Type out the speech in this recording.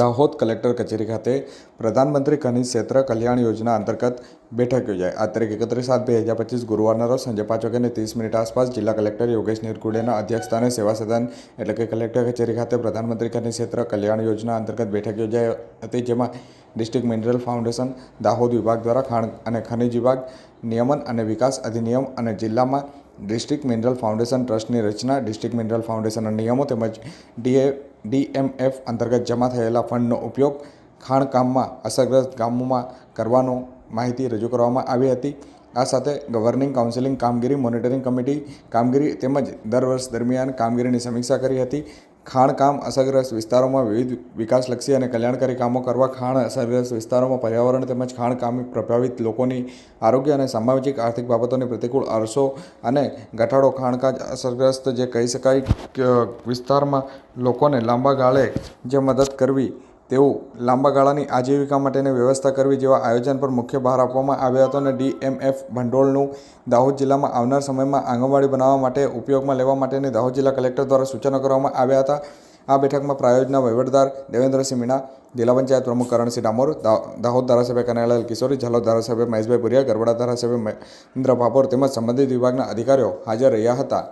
Dahod collector કચેરી ખાતે પ્રધાનમંત્રી ખનિજ ક્ષેત્ર કલ્યાણ યોજના અંતર્ગત બેઠક યોજાઈ. આ તારીખ એકત્રીસ સાત બે હજાર પચીસ ગુરુવારના રોજ સાંજે પાંચ વાગ્યાને ત્રીસ મિનિટ આસપાસ જિલ્લા કલેક્ટર યોગેશ નિરકુડેના અધ્યક્ષસ્થાને સેવા સદન એટલે કે કલેક્ટર કચેરી ખાતે પ્રધાનમંત્રી ખનિજ ક્ષેત્ર કલ્યાણ યોજના અંતર્ગત બેઠક યોજાઈ હતી, જેમાં ડિસ્ટ્રિક્ટ મિનરલ ફાઉન્ડેશન, દાહોદ વિભાગ દ્વારા ખાણ અને ખનિજ વિભાગ, નિયમન અને વિકાસ અધિનિયમ અને જિલ્લામાં ડિસ્ટ્રિક્ટ મિનરલ ફાઉન્ડેશન ટ્રસ્ટની રચના, ડિસ્ટ્રિક્ટ મિનરલ ફાઉન્ડેશનના નિયમો તેમજ ડીએ, ડીએમએફ અંતર્ગત જમા થયેલા ફંડનો ઉપયોગ ખાણકામમાં, અસરગ્રસ્ત ગામોમાં કરવાનો માહિતી રજૂ કરવામાં આવી હતી. આ સાથે ગવર્નિંગ કાઉન્સિલિંગ કામગીરી, મોનિટરિંગ કમિટી કામગીરી તેમજ દર વર્ષ દરમિયાન કામગીરીની સમીક્ષા કરી હતી. ખાણકામ અસરગ્રસ્ત વિસ્તારોમાં વિવિધ વિકાસલક્ષી અને કલ્યાણકારી કામો કરવા, ખાણ અસરગ્રસ્ત વિસ્તારોમાં પર્યાવરણ તેમજ ખાણકામી પ્રભાવિત લોકોની આરોગ્ય અને સામાજિક આર્થિક બાબતોની પ્રતિકૂળ અરસો અને ઘટાડો ખાણકાજ અસરગ્રસ્ત, જે કહી શકાય વિસ્તારમાં લોકોને લાંબા ગાળે જે મદદ કરવી તેવું લાંબા ગાળાની આજીવિકા માટેની વ્યવસ્થા કરવી જેવા આયોજન પર મુખ્ય ભાર આપવામાં આવ્યો હતો અને ડીએમએફ ભંડોળનું દાહોદ જિલ્લામાં આવનાર સમયમાં આંગણવાડી બનાવવા માટે ઉપયોગમાં લેવા માટેની દાહોદ જિલ્લા કલેક્ટર દ્વારા સૂચનો કરવામાં આવ્યા હતા. આ બેઠકમાં પ્રાયોજના વહીવટદાર દેવેન્દ્રસિંહ મીણા, જિલ્લા પંચાયત પ્રમુખ કરણસિંહ ડામોર દાહોદ ધારાસભ્ય કનૈયાલાલ કિશોરી, ઝાલોદ ધારાસભ્ય મહેશભાઈ પુરિયા ગરબડા ધારાસભ્ય મહેન્દ્ર ભાભોર તેમજ સંબંધિત વિભાગના અધિકારીઓ હાજર રહ્યા હતા.